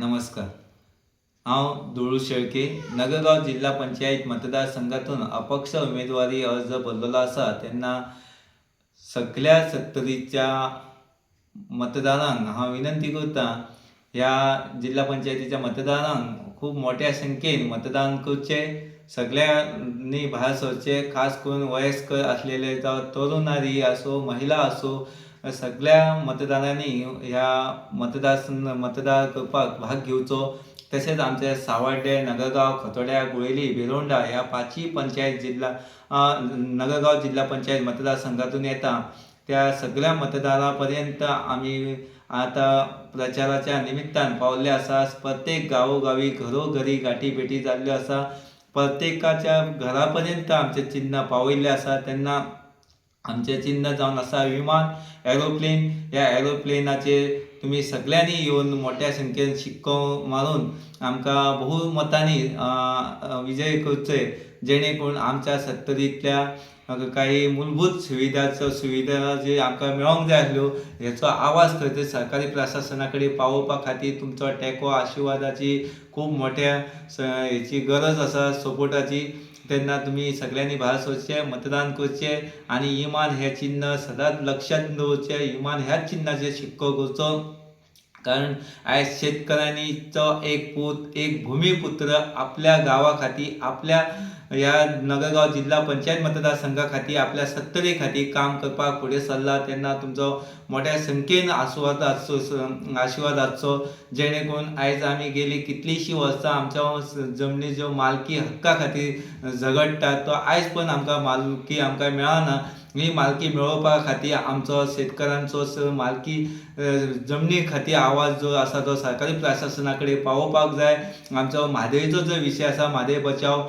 नमस्कार. हांव धुळू शेळके नगरगाव जिल्हा पंचायत मतदारसंघातून अपक्ष उमेदवारी अर्ज भरलेलो आसा तेन्ना सगळ्या सत्तरीच्या मतदारांक हांव विनंती करतां ह्या जिल्हा पंचायतीच्या मतदारांक खूब मोठ्या संख्येन मतदान करचें सगळ्यांनी भायर सरचे खास करून वयस्कर आसलेले जावं तरुणारी आसूं महिला आसूं सगळ्या मतदारांनी ह्या मतदार मतदार करपाक भाग घेवचो तशेंच आमचे सावड्डे नगरगाव खतोड्या गुळेली बेलोंडा ह्या पांचय पंचायत जिल्हा नगरगांव नगरगाव जिल्हा पंचायत मतदारसंघातून येता त्या सगळ्या मतदारां पर्यंत आमी आतां प्रचाराच्या निमित्तान पावल्ले आसा प्रत्येक गावोगावी घरोघरी गाठी भेटी जाल्ल्यो आसा प्रत्येकाच्या घरा पर्यंत आमचें चिन्ह पावयिल्लें आसा तेन्ना आमचें चिन्ह जावन आसा विमान एरोप्लेन ह्या एरोप्लेनाचेर तुमी सगळ्यांनी येवन मोठ्या संख्येन शिक्को मारून आमकां बहुमतांनी विजय करचो जेणे करून आमच्या सत्तरींतल्या काही मूलभूत सुविधाचो सुविधा जी आमकां मेळोंक जाय आसल्यो हेचो आवाज खंय सरकारी प्रशासना कडेन पावोवपा खातीर तुमचो टेको आशिर्वादाची खूब मोठ्या स- हेची गरज आसा सपोर्टाची. तेन्ना तुमी सगळ्यांनी भायर सरचें मतदान करचें आनी इमान हें चिन्ह सदांच लक्षांत दवरचें इमान ह्याच चिन्हाचेर शिक्को करचो. कारण आयज शेतकऱ्यांनीचो एक पूत एक भूमिपुत्र आपल्या गांवा खातीर आपल्या ह्या नगरगाव जिल्हा पंचायत मतदारसंघा खातीर आपल्या सत्तरे खातीर काम करपाक फुडें सरला तेन्ना तुमचो मोठ्या संख्येन आस्वाद आसचो आशिर्वाद आसचो जेणे करून आयज आमी गेली कितलींशीं वर्सां आमच्या जमनीच्यो मालकी हक्का खातीर झगडटात तो आयज पण आमकां मालकी आमकां मेळना. ही मालकी मेळोवपा खातीर आमचो शेतकारांचो मालकी जमनी खातीर आवाज जो आसा तो सरकारी प्रशासना कडेन पावोवपाक जाय. आमचो म्हादयेचो जो विशय आसा म्हादय बचाव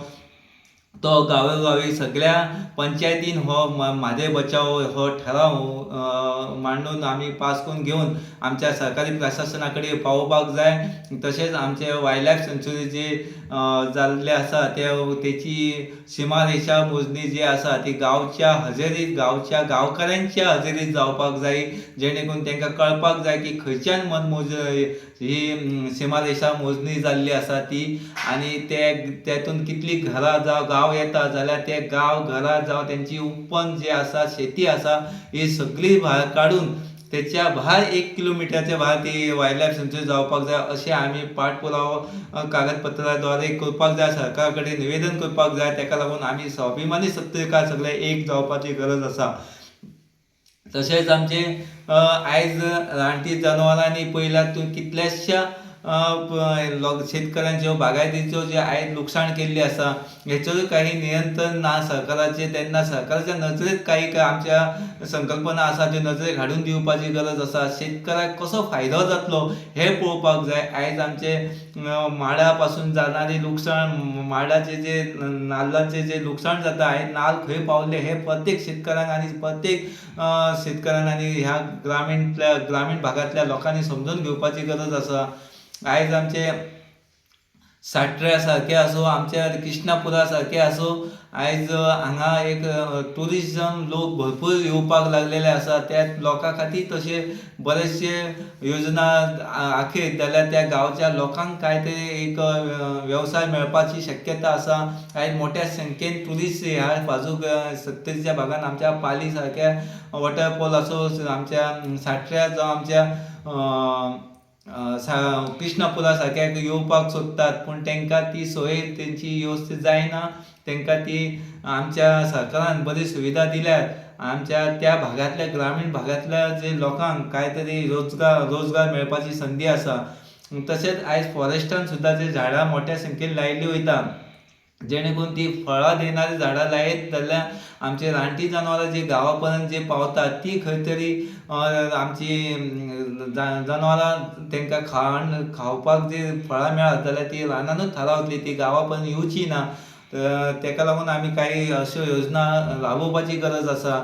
तो गांवोगावी सगळ्या पंचायतीन हो म- बचाव हो ठराव मांडून आमी पास करून घेवन आमच्या सरकारी प्रशासना कडेन पावोवपाक जाय. तशेंच आमचे वायल्ड लायफ सेंच्युरी जी जाल्ले आसा ते तेची सीमारेशा मोजणी जी आसा ती गांवच्या हजेरीत गांवच्या गांवकाऱ्यांच्या हजेरीत जावपाक जाय जेणे करून तांकां कळपाक जाय की खंयच्यान मनमोज ही अम, सीमारेशा मोजणी जाल्ली आसा ती. आनी ते तेतून कितली घरां जावं गांव येता जाल्यार ते गांव घरां जावं तेंची उत्पन्न जे आसा शेती आसा ही सगळी भायर काडून तेच्या भायर एक किलोमिटरच्या भायर ती वायल्ड लायफ सेंच्युरी जावपाक जाय अशें आमी पाठपुरावो अ, कागदपत्राद्वारे करपाक जाय सरकारा कडेन निवेदन करपाक जाय ताका लागून आमी स्वाभिमानी सत्तरकार सगळे एक जावपाची गरज आसा तशेंच आमचे आयज रानटी जनावरांनी पळयल्यार तूं कितल्याश्या लोक शेतकऱ्यांच्यो बागायतीच्यो जे आयज लुकसाण केल्ली आसा हेचोय काही नियंत्रण ना सरकाराचे तेन्ना सरकाराच्या नजरेत काही का आमच्या संकल्पना आसा ज्यो नजरेक हाडून दिवपाची गरज आसा शेतकऱ्याक कसो फायदो जातलो हे पळोवपाक जाय. आयज आमचे माडा पासून जाणारी लुकसाण माडाचे जे नाल्लाचे जे लुकसाण जाता आयज नाल्ल खंय पावले हे प्रत्येक शेतकऱ्यांक आनी प्रत्येक शेतकऱ्यांनी ह्या ग्रामीण ग्रामीण भागातल्या लोकांनी समजून घेवपाची गरज आसा आयज आमचे साट्र्या सारके आसूं आमच्या कृष्णापुरा सारके आसूं आयज हांगा एक टुरिजम लोक भरपूर येवपाक लागलेले आसा त्या लोकां खातीर तशे बरेचशे योजना आ- आखीत जाल्यार त्या गांवच्या लोकांक काय तरी एक वेवसाय मेळपाची शक्यता आसा आयज मोठ्या संख्येन ट्युरिस्ट ह्या बाजूक सत्तेच्या सत्तरीच्या भागान आमच्या पाली सारक्या वॉटरफॉल आसूं आमच्या साट्र्या जावं आमच्या अ, सा- येवपाक सोदतात पूण तांकां ती सोय तेंची वेवस्थीत जायना तांकां ती आमच्या सरकारान बरी सुविधा दिल्यात. आमच्या त्या भागांतल्या ग्रामीण भागांतल्या जे लोकांक काय तरी रोजगार रोजगार मेळपाची संदी आसा. तशेंच आयज फॉरेस्टान सुद्दां जे झाडां मोठ्या संख्येन लायिल्ली वयता जेणे करून ती फळां देणारी झाडां लायत जाल्यार आमचे रानटी जनावरां जी गांवा पर्यंत जी पावतात ती खंय तरी आमची अम, जनावरां तांकां खाण खावपाक जी फळां मेळत जाल्यार ती रानानूच थारावतली ती गांवा पर्यंत येवची ना ताका लागून आमी काही अश्यो योजना राबोवपाची गरज आसा.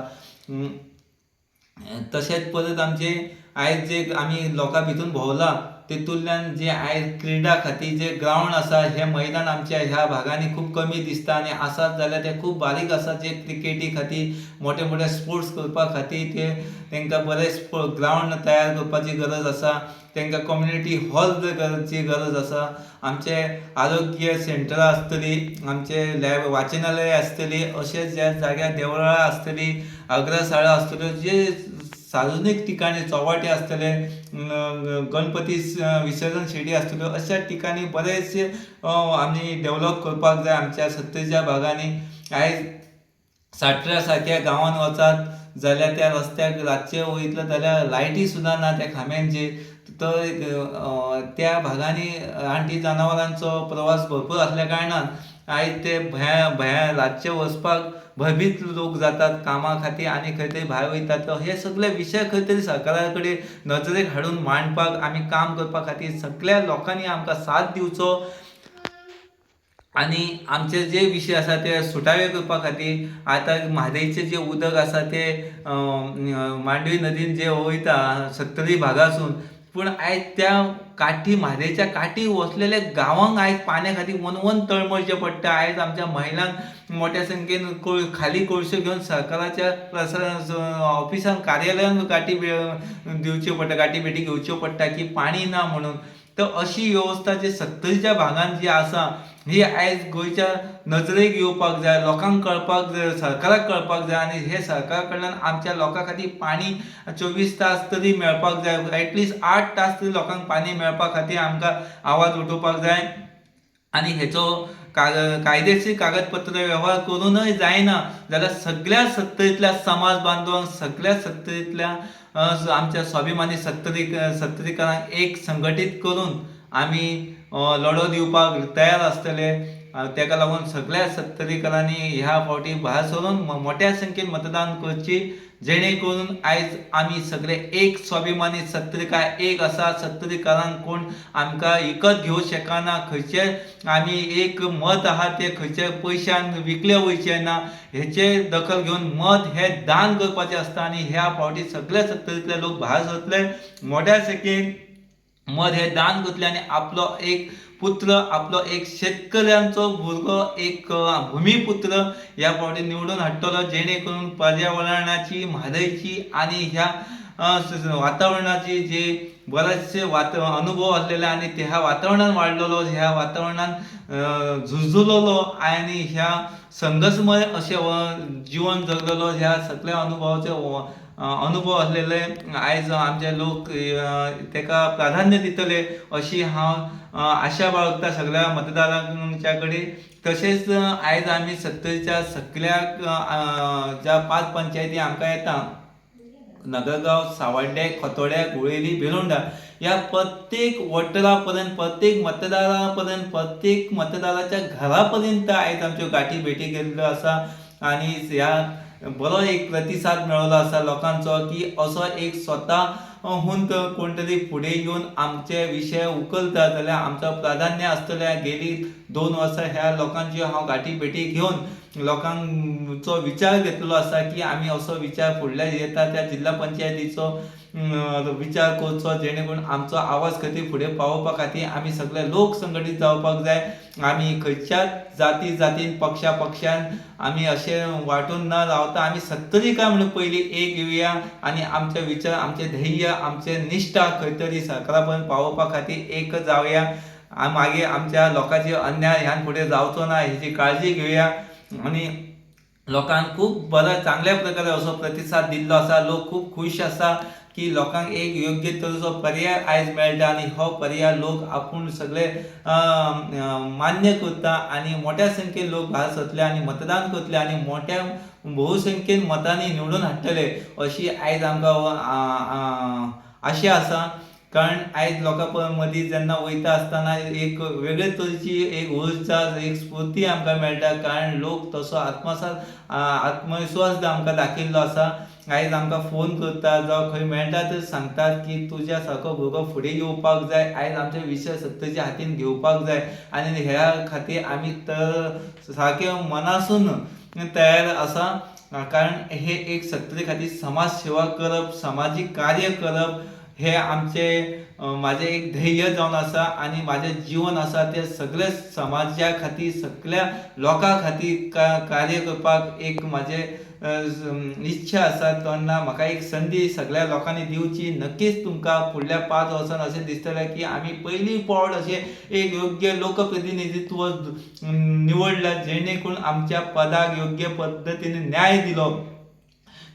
तशेंच परत आमचे आयज जे आमी लोकां भितून भोंवला. तितूंतल्यान जे आयज क्रिडा खातीर जे ग्रावंड आसा हे मैदान आमच्या ह्या भागांनी खूब कमी दिसता आनी आसात जाल्यार ते खूब बारीक आसा जे क्रिकेटी खातीर मोठे मोठे स्पोर्ट्स करपा खातीर ते तांकां बरे ग्रावंड तयार करपाची गरज आसा तांकां कम्युनिटी हॉल करची गरज आसा आमचे आरोग्य सेंटरां आसतली आमचे लॅब वाचनालय आसतली अशेंच ज्या जाग्यार देवळां आसतली अग्रशाळा आसतल्यो जे सार्वजनीक ठिकाणी चौवाटे आसतले गणपती विसर्जन शेडी आसतल्यो अशा ठिकाणी बरेचशे आमी डेव्हलप करपाक जाय आमच्या सत्तेच्या भागांनी. आयज साटऱ्या सारख्या गांवांत वचात जाल्यार त्या रस्त्याक रातचे वयतले जाल्यार लायटी सुद्दां ना त्या खांब्यांचेर तर त्या भागांनी रानटी जनावरांचो प्रवास भरपूर असल्या कारणान आयज ते भया भया रातचे वचपाक भयभीत लोक जातात कामा खातीर आनी खंय तरी भायर वयतात हे सगळे विशय खंय तरी सरकारा कडेन नजरेक हाडून मांडपाक आमी काम करपा खातीर सगळ्या लोकांनी आमकां साथ दिवचो. आनी आमचे जे विशय आसा ते सुटावे करपा खातीर आतां म्हादयचें जें उदक आसा तें मांडवी नदीन जें वयता सत्तरी भागासून पूण आयज त्या काठी म्हादेच्या काठी वसलेल्या गांवांक आयज पाण्या खातीर वन वन तळमळचें पडटा आयज आमच्या महिलांक मोठ्या संख्येन कोळ खाली कोळशो घेवन सरकाराच्या ऑफिसान कार्यालयान गाठी दिवच्यो पडटा गाठी भेटी घेवच्यो पडटा की पाणी ना म्हणून. तर अशी वेवस्था जी सत्तरीच्या भागांत जी आसा ही आयज गोंयच्या नजरेक येवपाक जाय लोकांक कळपाक जाय सरकाराक कळपाक जाय आनी हे सरकारा कडल्यान आमच्या लोकां खातीर पाणी चोवीस तास तरी मेळपाक जाय एटलिस्ट आठ तास तरी लोकांक पाणी मेळपा खातीर आमकां आवाज उठोवपाक जाय. आनी हेचो काग कायदेशीर कागदपत्र वेव्हार करूनय जायना. जाल्यार सगळ्या सत्तरींतल्या समाज बांधवांक सगळ्या सत्तरींतल्या आमच्या स्वाभिमानी सत्तरी सत्तरीकरांक एक संघटीत करून आमी लढो दिवपाक तयार आसतले. तेका लागून सगळ्या सत्तरीकरांनी ह्या फावटी भायर सरून मोठ्या संख्येन मतदान करची. जेणे करून आयज आमी सगळे एक स्वाभिमानी सत्तरीकार एक आसा सत्तरीकारांक कोण आमकां विकत घेवं शकना खंयचे आमी एक मत आहा ते खंयचे पयशान विकले वयचे ना. हेचे दखल घेवन मत हे दान करपाचें आसता आनी ह्या फावटी सगळे सत्तरींतले लोक भायर सरतले मोठ्या संख्येन मत हे दान घेतल्याने आनी आपलो एक पुत्र आपलो एक शेतकऱ्यांचो भुरगो एक भूमिपुत्र भुमिपुत्र ह्या फावटी निवडून हाडटलो जेणे करून पर्यावरणाची म्हादयची आनी ह्या वातावरणाची जे बरेचसे वात अनुभव असलेले आणि ते ह्या वातावरणात वाढलेलो ह्या वातावरणात झुंझुलेलो आणि ह्या संघर्षमय असे जीवन जगलेलो ह्या सगळ्या अनुभवाचे अनुभव आसलेले आयज आमचे लोक तेका प्राधान्य दितले अशी हांव आशा बाळगता सगळ्या मतदारांच्या कडेन तशेंच आयज आमी सत्तरीच्या सगळ्या ज्या पांच पंचायती आमकां येता नगरगाव सावड्डे खोतोड्या गुळेली बेलोंडा ह्या प्रत्येक वोटरापर्यंत प्रत्येक मतदारा पर्यंत प्रत्येक मतदाराच्या घरा पर्यंत आयज आमच्यो गाठी भेटी गेल्ल्यो आसा आनी ह्या बरो एक प्रतिसाद मेळ्ळो आसा लोकांचो की असो एक स्वता हुंत कोण तरी फुडें येवन आमचे विशय उकलता जाल्यार आमचो प्राधान्य आसतलें गेली दोन वर्सां ह्या लोकांची हांव गाठी भेटी घेवन लोकांचो विचार घेतलो आसा की आमी असो विचार फुडल्या येता त्या जिल्ला पंचायतीचो विचार करचो जेणे करून आमचो आवाज खातीर फुडें पावोवपा खातीर आमी सगळे लोक संघटीत जावपाक जाय. आमी खंयच्याच जाती जातीन पक्षा पक्षान आमी अशें वांटून न रावता आमी सत्तरी काय म्हणून पयलीं एक येवया आनी आमचे विचार आमचे ध्येय आमचे निश्ठा खंय तरी सरकारा पर्यंत पावोवपा खातीर एक जावया मागीर आमच्या लोकांचे अन्याय ह्यान फुडें जावचो ना हेची काळजी घेवया आनी लोकांक खूब बऱ्या चांगल्या प्रकारे असो प्रतिसाद दिल्लो आसा. लोक खूब खूश आसा. की लोकांक एक योग्य तरेचो पर्याय आयज मेळटा आनी हो पर्याय लोक आपूण सगळे मान्य करता आनी मोठ्या संख्येन लोक भायर सरतले आनी मतदान करतले आनी मोठ्या भोवसंख्येन मतांनी निवडून हाडटले अशी आयज आमकां आशा आसा. कारण आयज लोकां प- मदीं जेन्ना वयता आसतना एक वेगळे तरेची एक उर्जा एक स्फूर्ती आमकां मेळटा. कारण लोक तसो आत्मसात आत्मविश्वास आमकां दाखयल्लो आसा आयज आमकां फोन करतात जावं खंय मेळटा तर सांगतात की तुज्या सारको भुरगो फुडें येवपाक जाय. आयज आमचे विशय सत्तेच्या हातीन घेवपाक जाय. आनी ह्या खातीर आमी तर सारके मनासून तयार आसा. कारण हे एक सत्ते खातीर समाज सेवा करप सामाजीक कार्य करप हे आमचे माझे एक ध्येय जावन आसा आनी म्हाजें जीवन आसा तें सगळे समाजा खातीर सगळ्या लोकां खातीर का कार्य करपाक एक म्हाजें इच्छा आसा तेन्ना म्हाका एक संदी सगळ्या लोकांनी दिवची नक्कीच तुमकां फुडल्या पांच वर्सान अशें दिसतलें की आमी पयलीं फावट अशें एक योग्य लोकप्रतिनिधित्व निवडलां जेणे करून आमच्या पदाक योग्य पद्दतीन न्याय दिलो.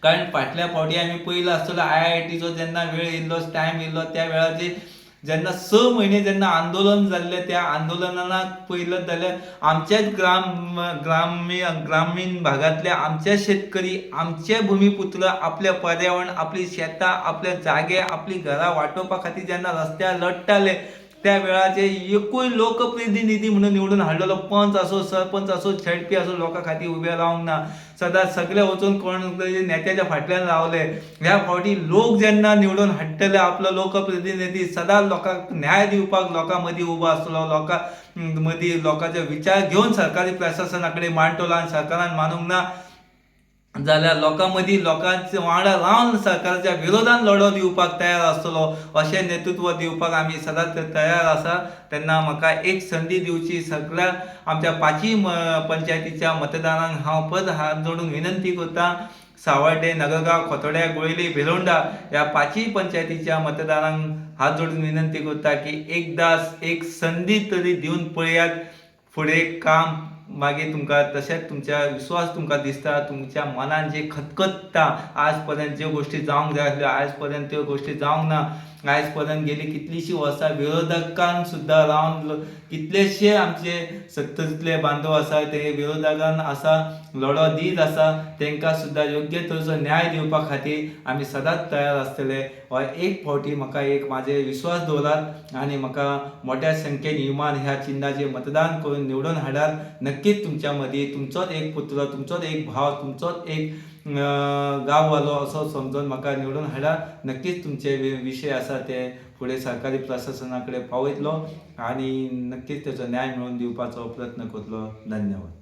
कारण फाटल्या फावटी आमी पयलो आसतलो आय आय टीचो जेन्ना वेळ येयल्लो टायम येयल्लो त्या वेळाचेर जेन्ना स म्हयने जेन्ना आंदोलन जाल्लें त्या आंदोलनाक पयलं जाल्यार आमच्याच ग्राम ग्रामीण ग्रामीण भागांतले आमचे शेतकरी आमचे भुमिपुत्र आपल्या पर्यावरण आपली शेतां आपले जागे आपली घरां वाटोवपा खातीर जेन्ना रस्त्यार लडटाले त्या वेळाचेर एकूय लोकप्रतिनिधी म्हणून निवडून हाडलेलो पंच असो सरपंच असो झेडपी असो लोकां खातीर उबे रावंक ना सदांच सगळे वचून कोण नेत्याच्या फाटल्यान रावले ह्या फावटी लोक जेन्ना निवडून हाडटले आपलो लोकप्रतिनिधी सदांच लोकांक न्याय दिवपाक लोकां मदीं उबो आसतलो लोकां मदीं लोकांचे विचार घेवन सरकारी प्रशासना कडेन मांडटलो आनी सरकारान मानूंक ना जाल्यार लोकां मदीं लोकांच्या वांगडा रावन सरकाराच्या विरोधान लढो दिवपाक तयार आसतलो अशें नेतृत्व दिवपाक आमी सदांच तयार आसा. तेन्ना म्हाका एक संदी दिवची सगळ्या आमच्या पाची पंचायतीच्या मतदारांक हांव पद हात जोडून विनंती करतां. सावर्डे नगरगांव खोतोड्या गुळेली भिलोंडा ह्या पांचय पंचायतीच्या मतदारांक हात जोडून विनंती करता की एकदा एक संदी तरी दिवन पळयात. फुडें काम मागीर तुमकां तशेंच तुमच्या विश्वास तुमकां दिसता तुमच्या मनान जे खतखत्ता आज पर्यंत ज्यो गोश्टी जावंक जाय आसल्यो आज पर्यंत त्यो गोश्टी जावंक ना. आयज पर्यंत गेली कितलींशीं वर्सां विरोधकांक सुद्दां रावन कितलेशे आमचे सत्तरींतले बांदव आसा ते विरोधकान आसा लढो दीत आसा तांकां सुद्दां योग्य तरेचो न्याय दिवपा खातीर आमी सदांच तयार आसतले. हो एक फावटी म्हाका एक म्हाजे विश्वास दवरात आनी म्हाका मोठ्या संख्येन युमान ह्या चिन्हाचेर मतदान करून निवडून हाडात नक्की नक्कीच तुमच्या मदीं तुमचोच एक पुत्र तुमचोच एक भाव तुमचोच एक गांववालो असो समजून म्हाका निवडून हाडा. नक्कीच तुमचे विशय आसा ते फुडें सरकारी प्रशासना कडेन पावयतलो आनी नक्कीच तेचो न्याय मेळोवन दिवपाचो प्रयत्न करतलो. धन्यवाद.